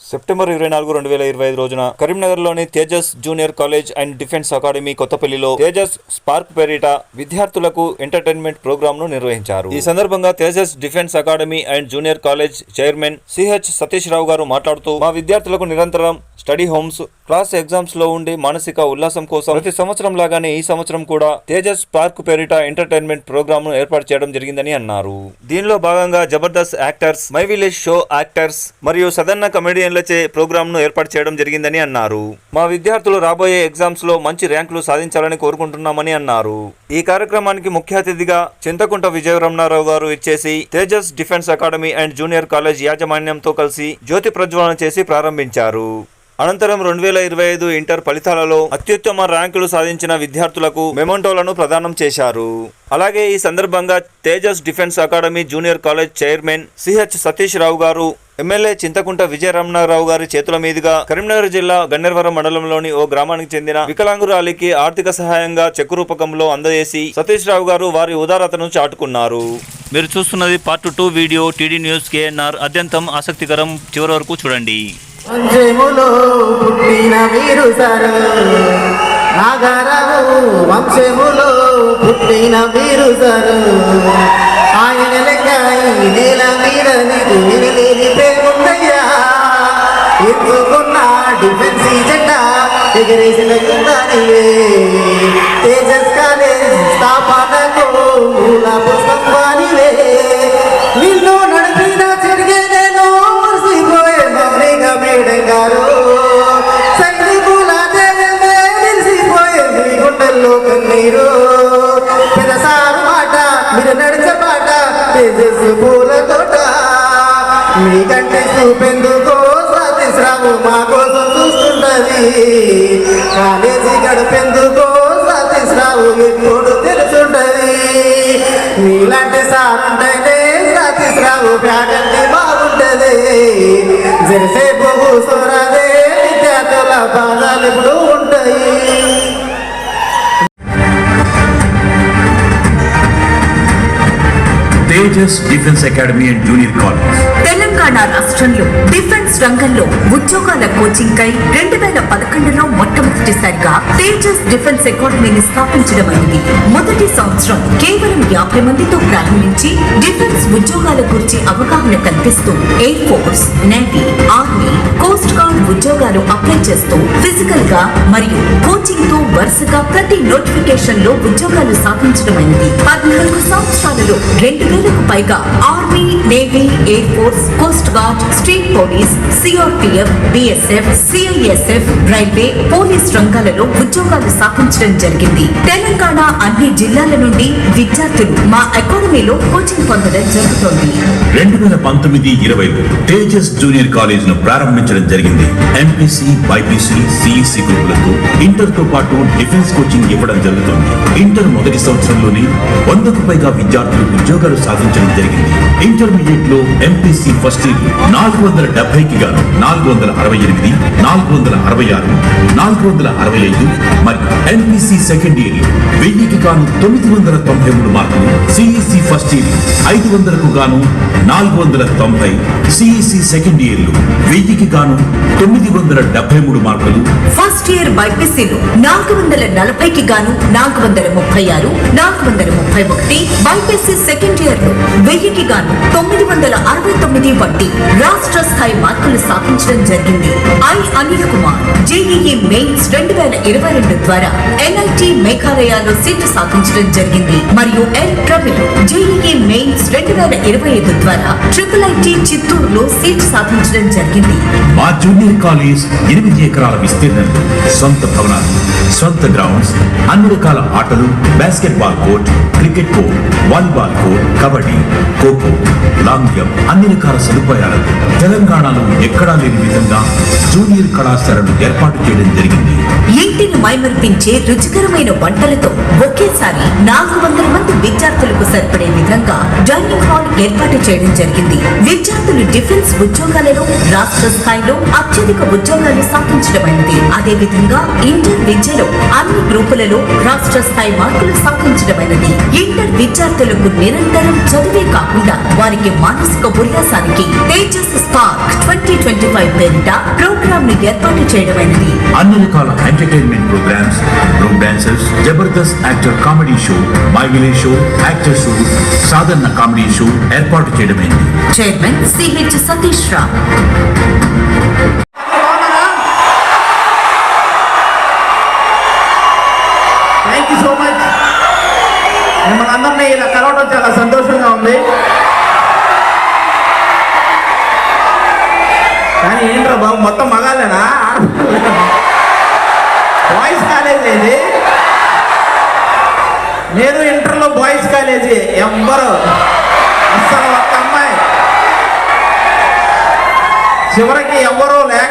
September ఇరవై నాలుగు రెండు వేల ఇరవై ఐదు రోజున కరీంనగర్లోని Tejas junior college and defence academy కొత్తపల్లిలో Tejas spark పేరిట విద్యార్థులకు ఎంటర్టైన్మెంట్ ప్రోగ్రామ్ను నిర్వహించారు. ఈ సందర్భంగా Tejas defence academy and junior college chairman CH Satish Rao garu మాట్లాడుతూ మా విద్యార్థులకు నిరంతరం స్టడీ హోమ్స్ క్లాస్ ఎగ్జామ్స్లో ఉండే మానసిక ఉల్లాసం కోసం ప్రతి సంవత్సరం లాగానే ఈ సంవత్సరం కూడా తేజస్ పార్క్ పేరిట ఎంటర్టైన్మెంట్ ప్రోగ్రామ్ను ఏర్పాటు చేయడం జరిగిందని అన్నారు. దీనిలో భాగంగా Jabardasth actors my village show actors మరియు సదన్న కమెడీ ప్రోగ్రామ్ను ఏర్పాటు చేయడం జరిగిందని అన్నారు. మా విద్యార్థులు రాబోయే ఎగ్జామ్స్లో మంచి ర్యాంకులు సాధించాలని కోరుకుంటున్నామని అన్నారు. ఈ కార్యక్రమానికి ముఖ్య అతిథిగా చింతకుంట విజయరమణారావు గారు ఇచ్చేసి Tejas defence academy and junior college యాజమాన్యంతో కలిసి జ్యోతి ప్రజ్వలన చేసి ప్రారంభించారు. అనంతరం రెండు వేల ఇరవై ఐదు ఇంటర్ ఫలితాలలో అత్యుత్తమ ర్యాంకులు సాధించిన విద్యార్థులకు మెమోంటోలను ప్రదానం చేశారు. అలాగే ఈ సందర్భంగా Tejas defence academy junior college chairman CH Satish Rao garu MLA Chinthakunta Vijaya Ramana Rao గారి చేతుల మీదుగా కరీంనగర్ జిల్లా గన్నేర్వరం మండలంలోని ఓ గ్రామానికి చెందిన వికలాంగురాలికి ఆర్థిక సహాయంగా చెక్కు రూపకంలో అందజేసి సతీష్ రావు గారు వారి ఉదారతను చాటుకున్నారు. మీరు చూస్తున్నది part two video TD news KNR అత్యంతం ఆసక్తికరం. చివరి వరకు చూడండి. వంశములో నాగరవు వంశములో పుట్టిన వీరు సరు ఆయన లెక్క ఈ నేల మీద నీకు వినలేని ప్రేముందయ్యా ఎత్తుకున్న డిఫెన్స్ జెండా ఎగరేసిన యుద్ధానివే తేజస్ కాలేజ్ స్థాపనకు చూపెందుకో సతీశ్రాము మా కోసం చూస్తున్నది. కాలేజీ గడిపెందుకో సతీశ్రావు ఎప్పుడు తెలుసుంటది మీలాంటి సార్ ఉంటేనే సతీశ్రావు ఫ్యాకల్టీ బాగుంటది జరిసేపు కూర్చోరాదే విద్యార్థుల బాధలు ఇప్పుడు ఉంటాయి. Tejas defence academy and junior college Telangana రాష్ట్రంలో డిఫెన్స్ రంగంలో ఉద్యోగాల కోచింగ్ కై రెండు వేల పదకొండులో మొట్టమొదటిసారిగా తేజస్ డిఫెన్స్ అకాడమీని స్థాపించడం మొదటి సంవత్సరం. కేవలం యాభై మందితో ప్రారంభించి డిఫెన్స్ ఉద్యోగాల గురించి అవగాహన కల్పిస్తూ air force navy army coast guard ఉద్యోగాలు అప్లై చేస్తూ ఫిజికల్గా మరియు కోచింగ్తో వరుసగా ప్రతి నోటిఫికేషన్లో ఉద్యోగాలు సాధించడమైనది పద్నాలుగు సంవత్సరాలలో రెండు వేలకు పైగా army navy air force coast guard state police CRPF BSF CISF railway police రంగాలలో ఉద్యోగాలు స్థాపించడం జరిగింది. తెలంగాణ అన్ని జిల్లాల నుండి విద్యార్థులు మా అకాడమీలో కోచింగ్ పొందడం జరుగుతోంది. రెండు వేల పంతొమ్మిది ఇరవైలో తేజస్ జూనియర్ కాలేజ్ను ప్రారంభించడం జరిగింది. ఎంపీసీ బైపీసీ సిఈసి గ్రూపులతో ఇంటర్తో పాటు డిఫెన్స్ కోచింగ్ ఇవ్వడం జరుగుతుంది. ఇంటర్ మొదటి సంవత్సరంలోనే వందకు పైగా విద్యార్థులు ఉద్యోగాలు సాధించడం జరిగింది. ఇంటర్మీడియట్లో ఎంపీసీ ఫస్ట్ ఇయర్ నాలుగు వందల డెబ్బైకి గాను నాలుగు వందల అరవై ఎనిమిది నాలుగు వందల అరవై ఆరు నాలుగు వందల అరవై ఐదు మరియు ఎంపీసీ సెకండ్ ఇయర్ వెయ్యికి గాను తొమ్మిది వందల తొంభై మూడు మార్కులు. సిఈసి ఫస్ట్ ఇయర్ ఐదు వందలకు గాను నాలుగు వందల తొంభై. సిఈసి సెకండ్ ఇయర్లో వెయ్యికి గాను తొమ్మిది వందల డెబ్బై మూడు మార్కులు. ఫస్ట్ ఇయర్ బైపీసీలో నాలుగు వందల నలభైకి గాను నాలుగు వందల ముప్పై ఆరు నాలుగు వందల ముప్పై ఒకటి. బైపీసీ సెకండ్ ఇయర్ వెయ్యికి గాను తొమ్మిది వందల అరవై తొమ్మిది వంటి రాష్ట్ర స్థాయి మార్కులు సాధించడం జరిగింది. I Anil Kumar JEE mains రెండు వేల ఇరవై రెండు ద్వారా ఎన్ఐటి మేఘాలయలో సీటు సాధించడం జరిగింది. మరియు ఎల్ ప్రవీణ్ జేఈఈ మెయిన్స్ రెండు వేల ఇరవై ఐదు ద్వారా ట్రిపుల్ ఐటి చిత్తూరులో సీటు సాధించడం జరిగింది. మా జూనియర్ కాలేజ్ ఎనిమిది ఎకరాల విస్తీర్ణం సొంత భవనాలు సొంత గ్రౌండ్స్ అన్ని రకాల ఆటలు basketball court cricket court volleyball court kabaddi kho kho long అన్ని రకాల సదుపాయాలకు తెలంగాణలో ఎక్కడా లేని విధంగా జూనియర్ కళాశాలను ఏర్పాటు చేయడం జరిగింది. ఇంటిని మైమరిపించే రుచికరమైన వంటలతో ఒకేసారి నాలుగు వందల మంది విద్యార్థులకు సరిపడే విధంగా డైనింగ్ హాల్ ఏర్పాటు చేయడం జరిగింది. విద్యార్థులు డిఫెన్స్ ఉద్యోగాలలో రాష్ట్ర స్థాయిలో అత్యధిక ఉద్యోగాలు అదే విధంగా ఇంటర్ విద్యలో అన్ని గ్రూపులలో రాష్ట్ర స్థాయి మార్కులు సాధించడమైనది. ఇంటర్ విద్యార్థులకు నిరంతరం చదివే కాకుండా వారికి మానసిక ఉల్లాసానికి Tejas spark twenty twenty five పేరిట ప్రోగ్రామ్ను ఏర్పాటు చేయడమైనది అన్ని రకాల entertainment programmes group dancers Jabardasth actor comedy show my village show actor show సాధారణ కామెడీ షో ఏర్పాటు చేయడమైంది. Chairman CH Satish Rao thank you so much మిమ్మల్ని అందరినీ ఇలా కలవడం చాలా సంతోషంగా ఉంది. కానీ ఏంట్రా బాబు మొత్తం మగాలేనా బాయ్స్ కాలేజీ ఇది? నేను ఇంటర్లో బాయ్స్ కాలేజీ ఎవ్వరు? అస్సలు ఒక్క అమ్మాయి. చివరికి ఎవ్వరూ లే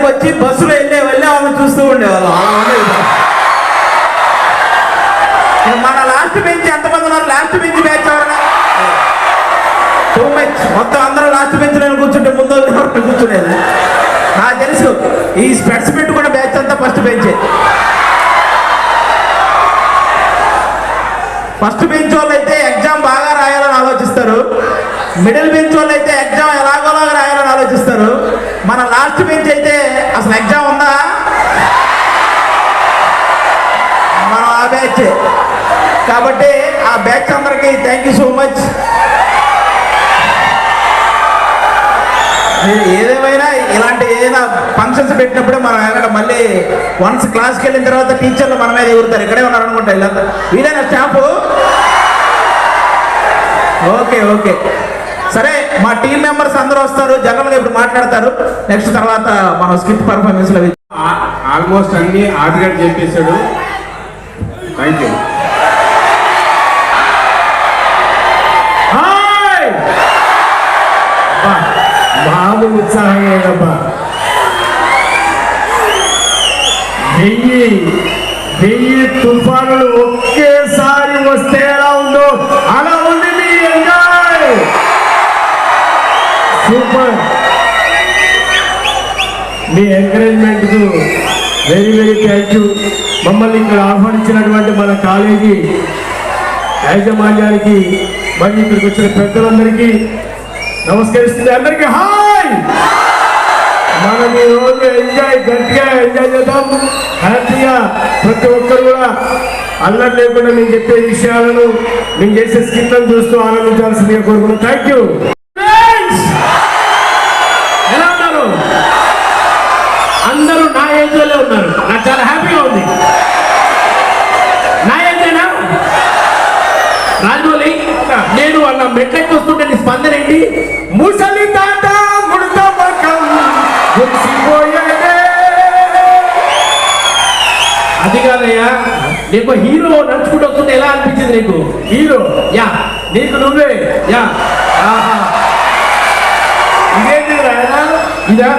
దగ్గరకు వచ్చి బస్సులో వెళ్ళే వెళ్ళే వాళ్ళని చూస్తూ ఉండేవాళ్ళం. అలా ఉండేది మన లాస్ట్ బెంచ్ ఎంతమంది ఉన్నారు? లాస్ట్ బెంచ్ బ్యాచ్ ఎవరైనా టూ మచ్ మొత్తం అందరూ లాస్ట్ బెంచ్ నేను కూర్చుంటే ముందు కూర్చునేది నాకు తెలుసు. ఈ స్పెట్స్ పెట్టుకున్న బ్యాచ్ అంతా ఫస్ట్ బెంచే ఫస్ట్ బెంచ్ వాళ్ళు అయితే ఎగ్జామ్ బాగా రాయాలని ఆలోచిస్తారు. మిడిల్ బెంచ్ వాళ్ళు అయితే ఎగ్జామ్ ఎలాగోలాగా రాయాలని ఆలోచిస్తారు. మన లాస్ట్ బెంచ్ అయితే అసలు ఎగ్జామ్ ఉందా? మనం ఆ బ్యాచ్ కాబట్టి ఆ బ్యాచ్ అందరికీ థ్యాంక్ యూ సో మచ్ ఏదేమైనా ఇలాంటి ఏదైనా ఫంక్షన్స్ పెట్టినప్పుడు మనం వెనక మళ్ళీ వన్స్ క్లాస్కి వెళ్ళిన తర్వాత టీచర్లు మన మీద ఎగురుతారు. ఇక్కడే ఉన్నారు అనుకుంటా ఇలా వీలైన స్టాఫ్ ఓకే ఓకే. సరే మా టీం మెంబర్స్ అందరూ వస్తారు జనరల్గా ఇప్పుడు మాట్లాడతారు. నెక్స్ట్ తర్వాత మనం స్కిట్ పర్ఫార్మెన్స్లో ఆల్మోస్ట్ అన్ని ఆదిగారు చెప్పేశాడు. థ్యాంక్ యూ మామూలు ఉత్సాహం లేదబ్బా వెయ్యి వెయ్యి తుఫానులు ఒకేసారి వస్తే సూపర్. మీ ఎంకరేజ్మెంట్కు వెరీ వెరీ థ్యాంక్ యూ మమ్మల్ని ఇక్కడ ఆహ్వానించినటువంటి మన కాలేజీ యాజమాన్యానికి మరి ఇక్కడికి వచ్చిన పెద్దలందరికీ నమస్కరిస్తుంది. అందరికీ హాయ్! మనం ఈ రోజు ఎంజాయ్ గట్టిగా ఎంజాయ్ చేద్దాం. హ్యాపీగా ప్రతి ఒక్కరు కూడా అల్లరి లేకుండా నేను చెప్పే విషయాలను నేను చేసే స్కిట్లను చూస్తూ ఆనందించాల్సిందిగా కోరుకున్నాను థ్యాంక్ యూ ఎలా ఉన్నారు అందరూ నా ఏజ్లోనే ఉన్నారు నాకు చాలా హ్యాపీగా ఉంది నా ఏజేనా రాజమౌళి నేను వాళ్ళ మెట్లెక్కి వస్తుంటే పెట్టి ముసలి తాత ముడత పక్కం అది కాదయ్యా నీకు హీరో నడుచుకుంటూ వస్తుంటే ఎలా అనిపించింది నీకు? హీరో యా నీకు నువ్వే యా. ఆహా. ఇదేంటి రాయనా ఇదా?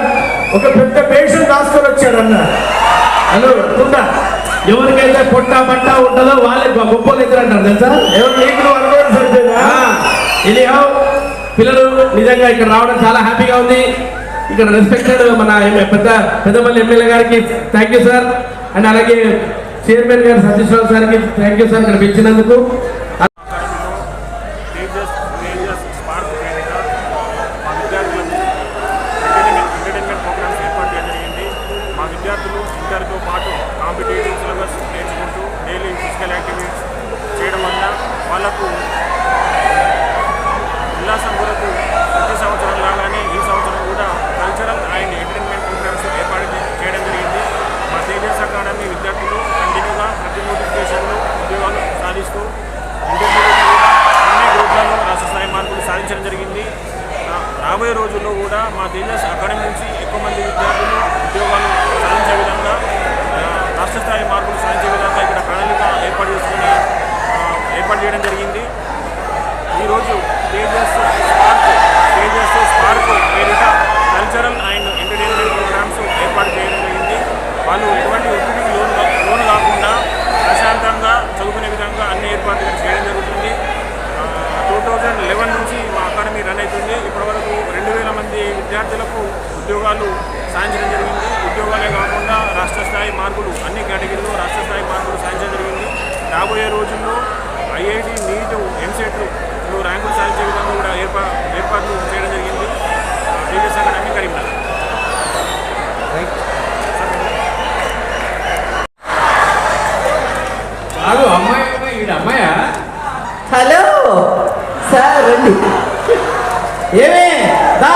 ఒక పెద్ద పేషెంట్ రాసుకొని వచ్చాడు అన్న హలో ఉందా ఎవరికైతే పొట్ట బట్ట ఉంటుందో వాళ్ళే గొప్పలు ఎదురు అంటారు తెలుసా? ఎవరు నీకు నువ్వు అనుకోవడం సరిపోయిందా ఇది పిల్లలు నిజంగా ఇక్కడ రావడం చాలా హ్యాపీగా ఉంది. ఇక్కడ రెస్పెక్టెడ్ మన పెద్ద పెద్దపల్లి ఎమ్మెల్యే గారికి థ్యాంక్ యూ సార్ అండ్ అలాగే చైర్మన్ గారు సతీశ్వరరావు సార్కి థ్యాంక్ యూ సార్ ఇక్కడ పెంచినందుకు తేజస్ తేజస్ స్పార్క్ వేదిక మా విద్యార్థులకు ఎంటర్టైన్మెంట్ ఎంటర్టైన్మెంట్ ప్రోగ్రామ్స్ ఏర్పాటు చేయడం జరిగింది మా విద్యార్థులు ఇంటర్తో పాటు కాంపిటేటివ్ సిలబస్ నేర్చుకుంటూ డైలీ ఫిజికల్ యాక్టివిటీస్ చేయడం వల్ల వాళ్ళకు ఉల్లాసం కొరకు ప్రతి సంవత్సరం లాగానే ఈ సంవత్సరం కూడా కల్చరల్ అండ్ ఎంటర్టైన్మెంట్ ప్రోగ్రామ్స్ ఏర్పాటు చే- చేయడం జరిగింది మా తేజస్ అకాడమీ విద్యార్థులు కంటిన్యూగా ప్రతి నోటిఫికేషన్లు ఉద్యోగాలు సాధిస్తూ సాధించడం జరిగింది ఉద్యోగాలే కాకుండా రాష్ట్ర స్థాయి మార్కులు అన్ని కేటగిరీలో రాష్ట్ర స్థాయి మార్కులు సాధించడం జరిగింది రాబోయే రోజుల్లో ఐఐటి నీట్ ఎంసెట్లు ర్యాంకులు సాధించే విధంగా కూడా ఏర్పా ఏర్పాట్లు చేయడం జరిగింది టీచర్స్ అకాడమీ కరీంనగర్ కాదు అమ్మాయి కదా, ఈడ అమ్మాయా హలో సార్ రండి ఏమే దా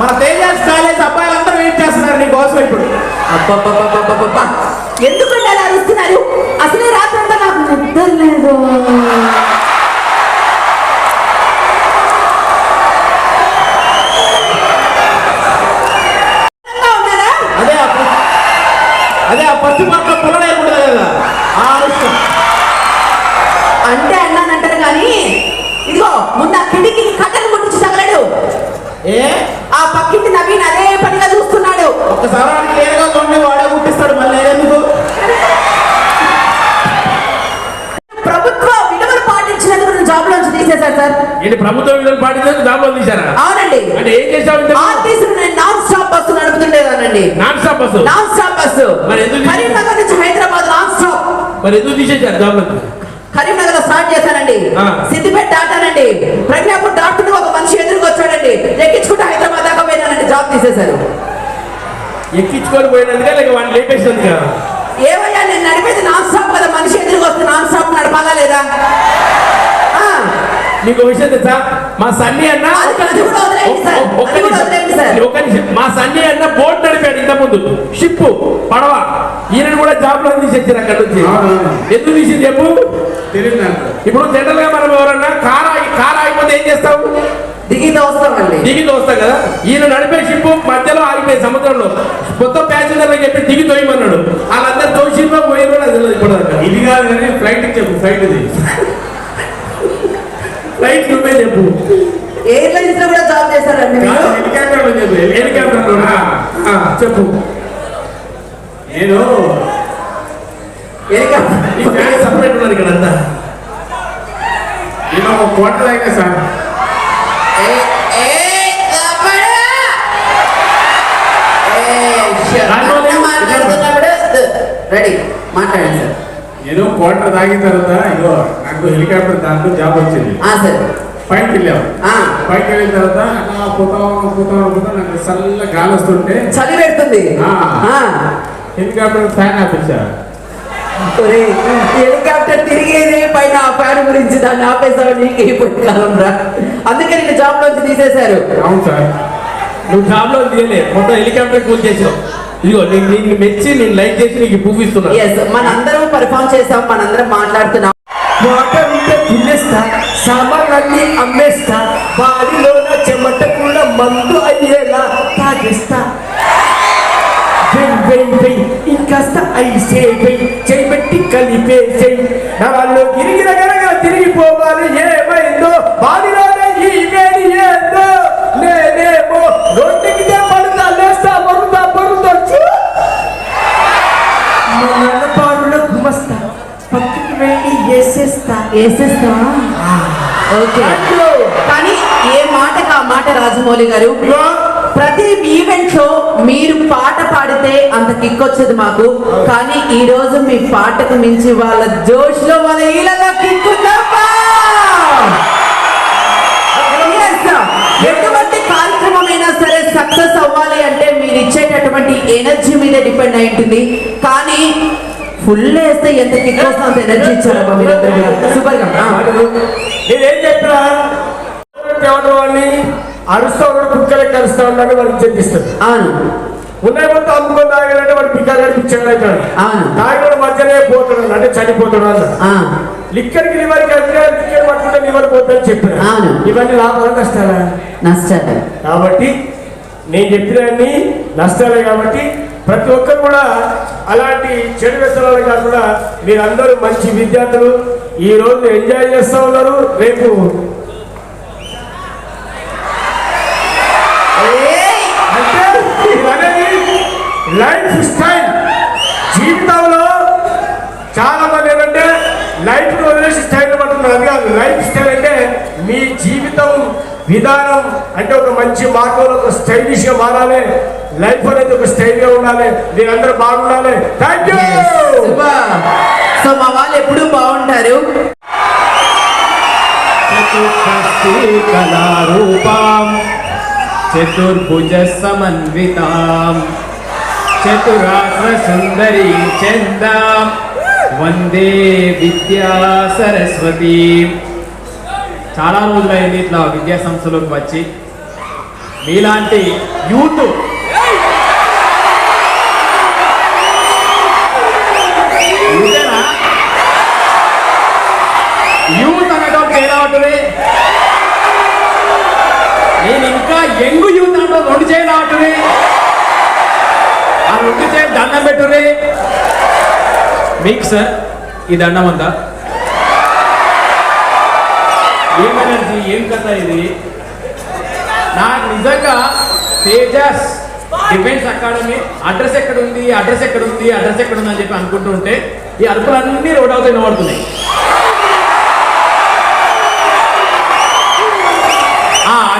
మన తేజాస్ కాలేజ్ అబ్బాయిలందరూ వెయిట్ చేస్తున్నారు? నీ కోసం ఇప్పుడు. ఎందుకంటే అలా అరుస్తున్నారు? అసలే రాత్రంతా నాకు నిద్ర లేదు? అదే ఆ ఫస్ట్ పాటలో పుల్లనేయకూడదు కదా ఆ అనుష్కం అంటే అన్నానంటారు కానీ ఇదిగో ముందు ఆ కిటికీకి కట్టలు ముట్టించి తగలడు. ఏ? ఏంటి ప్రభుత్వం విధులు పాటించారు జాబ్ తీశారా? అవునండి. అంటే ఏం చేసావు ఇంతకు? ఆర్టీసీ నేను stop bus నడుపుతుండేదానండి non stop bus? Non stop bus. మరి ఎందుకు? కరీంనగర్ నుంచి హైదరాబాద్ నాన్ స్టాప్. మరి ఎందుకు తీసేశారు జాబ్ నుంచి కరీంనగర్లో స్టార్ట్ చేశానండి. సిద్దిపేట దాటానండి. ప్రజ్ఞాపూర్ దాటుకుంటూ ఒక మనిషి ఎదురుకు వచ్చాడండి. ఎక్కించుకుంటూ హైదరాబాద్ దాకా పోయినానండి జాబ్ తీసేశారు. ఎక్కించుకొని పోయినందుగా లేక వాడిని లేపేసినందుగా ఏమయ్యా నేను నడిపేది నాన్ స్టాప్ కదా మనిషి ఎదురుకు వస్తే నాన్ స్టాప్ నడపాలా లేదా? నీకు విషయం తెలుసా? మా సన్నీ అన్న కూడా. ఒక్క- కూడా నిమిషం. ఒక్క నిమిషం. మా సన్నీ అన్న బోట్ నడిపాడు ఇంత ముందు షిప్ పడవ. ఈయన కూడా జాబ్లో తీసేచ్చారు అక్కడ నుంచి? ఎందుకు తీసింది చెప్పు? ఇప్పుడు జనరల్గా మనం ఎవరన్నా కార్ ఆగి కార్ ఆగిపోతే ఏం చేస్తావు? దిగి తోస్తాం కదా? ఈయన నడిపే షిప్ మధ్యలో ఆగిపోయింది సముద్రంలో. మొత్తం ప్యాసింజర్లకు చెప్పి దిగి తోయమన్నాడు. వాళ్ళందరూ తోసిలో పోయిన తెలియదు ఇప్పటిదాకా. ఇది కాదు కానీ ఫ్లైట్ చెప్పు ఫ్లైట్ ఇది. ఫ్లైట్ నువ్వే చెప్పు. ఎయిర్లైన్స్లో కూడా జాబ్ చేశారండి హెలికాప్టర్లో చెప్పు హెలికాప్టర్ ఆ, చెప్పు. నేను హెలికాప్టర్ సపరేట్ ఉన్నారు ఇక్కడ అంతా. నేను ఒక కోట తాగా సార్. రెడీ. మాట్లాడండి సార్. నేను క్వార్టర్ తాగిన తర్వాత ఇగో నాకు హెలికాప్టర్ దాంట్లో జాబ్ వచ్చింది. సార్. పైకి వెళ్ళాం. ఆ, పైకి వెళ్ళిన తర్వాత అలా పోతాం పోతాం పోతాం నాకు చల్ల గాలి వస్తుంటే చలి పెడుతుంది. హెలికాప్టర్ ఫ్యాన్ ఆపించారు హెలికాప్టర్ తిరిగేది పైన ఆ ఫ్యాన్ గురించి దాన్ని ఆపేసావు? నీకు ఇప్పుడు కాలం రా. అందుకే నేను జాబ్ లోంచి తీసేశారు. అవును సార్. నువ్వు జాబ్లో తీయలే. మొత్తం హెలికాప్టర్ కూల్ చేసావు ఇదిగో నేను మెచ్చి నేను లైక్ చేసి నీకు ఎస్ మనందరం పర్ఫామ్ చేసాం మనందరం మాట్లాడుతున్నాం. వాటర్ ఉంటే తినేస్తా సామాన్లన్నీ అమ్మేస్తా బాడీలోన చెమట కూడా మందు అయ్యేలా తాగేస్తా. వెయ్ వెయ్ వెయ్ ఇంకాస్త ఐసే వెయ్ చేయబెట్టి కలిపేసేయ్ నవాళ్ళు గిరిగిరగరగా తిరిగిపోవాలి ఏ. ఓకే. కానీ ఏ మాటకు ఆ మాట రాజమౌళి గారు? ప్రతి ఈవెంట్లో మీరు పాట పాడితే అంత కిక్ వచ్చేది మాకు. కానీ ఈ రోజు మీ పాటకు మించి వాళ్ళ జోష్లో వాళ్ళ ఈలగా కిక్. ఎటువంటి కార్యక్రమం అయినా సరే సక్సెస్ అవ్వాలి అంటే మీరు ఇచ్చేటటువంటి ఎనర్జీ మీద డిపెండ్ అయి ఉంటుంది. కానీ ఫుల్ వేస్తే ఎంత కిక్ వస్తే అంత ఎనర్జీ ఇచ్చారమ్మా మీరందరూ కూడా? సూపర్గా. నేనేం చెప్పినా? ఎవరు అరుస్తా ఉన్నాడు కుక్కలకి అరుస్తా ఉన్నాడు వాడికి చెల్లిస్తాడు అవును. ఉన్నాయి మొత్తం అమ్ముకొని తాగాడంటే వాడు పిక్కలు కనిపించాడు అవుతాడు. తాగిన మధ్యనే పోతున్నాడు అంటే చనిపోతాడు. లిక్కర్కి లివర్కి అంటే లిక్కర్ పట్టుకుంటే లివర్ పోతుందని అవును. ఇవన్నీ లాభాలు నష్టాలా? నష్టాలు. కాబట్టి నేను చెప్పినవన్నీ నష్టాలే కాబట్టి ప్రతి ఒక్కరు కూడా అలాంటి చెడు వ్యసనాలు కాకుండా మీరందరూ మంచి విద్యార్థులు. ఈ రోజు ఎంజాయ్ చేస్తూ ఉన్నారు. రేపు లైఫ్ స్టైల్. జీవితంలో చాలా మంది ఏంటంటే లైఫ్ వదిలేసి స్టైల్ పడుతున్నారు. అది కాదు లైఫ్ స్టైల్ అంటే మీ జీవితం విధానం అంటే ఒక మంచి మార్గంలో ఒక స్టైలిష్గా మారాలి. లైఫ్ అనేది ఒక స్టైల్గా ఉండాలి. మీరందరూ బాగుండాలి. Thank you. సో మా వాళ్ళు ఎప్పుడూ బాగుంటారు. కళారూపాం చతుర్భుజ సమన్వితాం చతురాత్ర సుందరీ చందాం వందే విద్యా సరస్వతి చాలా రోజులైంది ఇట్లా విద్యా సంస్థలోకి వచ్చి. మీలాంటి యూత్ చే రెండు ఆ రెండు చే దండం పెట్టుర్రి. మీకు సార్ ఈ దండం అంతా ఏం ఎనర్జీ ఏం కథ ఇది? నాకు నిజంగా తేజస్ డిఫెన్స్ అకాడమీ అడ్రస్ ఎక్కడ ఉంది అడ్రస్ ఎక్కడ ఉంది అడ్రస్ ఎక్కడ ఉంది అని చెప్పి అనుకుంటూ ఉంటే ఈ అరుపులన్నీ రోడ్ అవుతాయి వినబడుతున్నాయి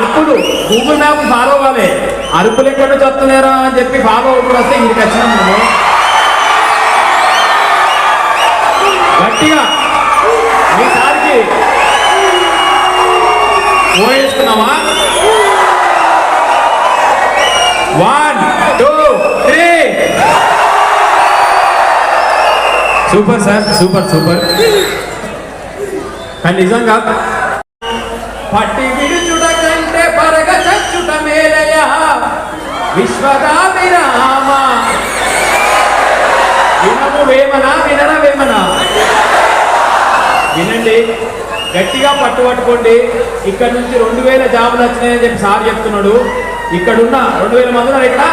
అరుపులు. గూగుల్ మ్యాప్ ఫాలో అవ్వాలి. అరుపులు ఎక్కడ చెప్తలేరా అని చెప్పి ఫాలో అవుతూ వస్తే ఇంటికి వచ్చినాం గట్టిగా. ఈసారికి సార్కి. One two three super sir super super కానీ నిజంగా పట్టి విడుచు కంటే పరగ చచ్చుట మేలయ. విశ్వదాభిరామ. వినము వేమన వినర వేమన. వినండి గట్టిగా పట్టు పట్టుకోండి ఇక్కడ నుంచి రెండు వేల జాబులు వచ్చినాయని చెప్పి సార్ చెప్తున్నాడు. ఇక్కడున్న రెండు వేల మంది ఉన్నారు ఇక్కడ.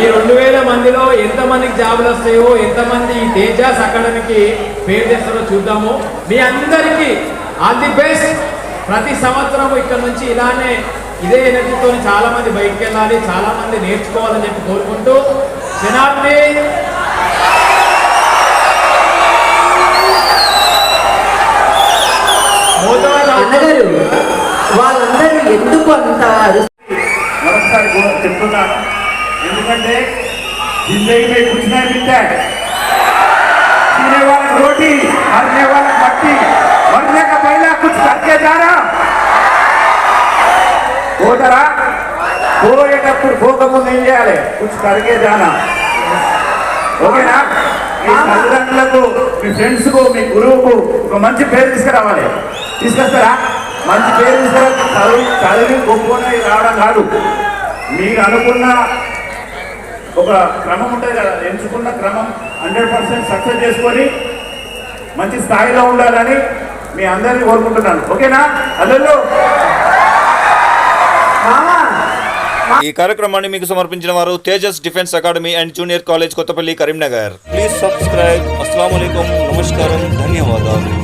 ఈ రెండు వేల మందిలో ఎంతమందికి జాబులు వస్తాయో ఎంతమంది ఈ తేజాస్ అకాడమీకి పేరు చేస్తారో చూద్దాము. మీ అందరికీ ఆల్ ది బెస్ట్. ప్రతి సంవత్సరం ఇక్కడ నుంచి ఇలానే ఇదే ఎనర్జీతో చాలా మంది బయటికి వెళ్ళాలి చాలా మంది నేర్చుకోవాలని చెప్పి కోరుకుంటూ జనార్ది మోతాదు అన్నగారు వాళ్ళందరూ ఎందుకు అంత అరు- మరొకసారి కూడా చెప్తున్నాను ఎందుకంటే జిందగీ में कुछ नहीं मिलता है जीने वाला रोटी मरने वाला मट्टी मरने का पहला कुछ करके जाना పోతారా? పోయేటప్పుడు పోకముందు ఏం చేయాలి? కొంచెం కడిగేదానా ఓకేనా? మీ తల్లిదండ్రులకు మీ ఫ్రెండ్స్కు మీ గురువుకు ఒక మంచి పేరు తీసుకురావాలి. తీసుకొస్తారా? మంచి పేరు తీసుకురా చదివి గొప్పనే రావడం కాదు. మీరు అనుకున్న ఒక క్రమం ఉంటుంది కదా ఎంచుకున్న క్రమం హండ్రెడ్ పర్సెంట్ సక్సెస్ చేసుకొని మంచి స్థాయిలో ఉండాలని మీ అందరినీ కోరుకుంటున్నాను. ఓకేనా? అల్లల్లో. ఈ కార్యక్రమాన్ని మీకు సమర్పించిన వారు Tejas defence academy and junior college Kothapalli Karimnagar. Please subscribe. అస్సలం నమస్కారం. ధన్యవాదాలు.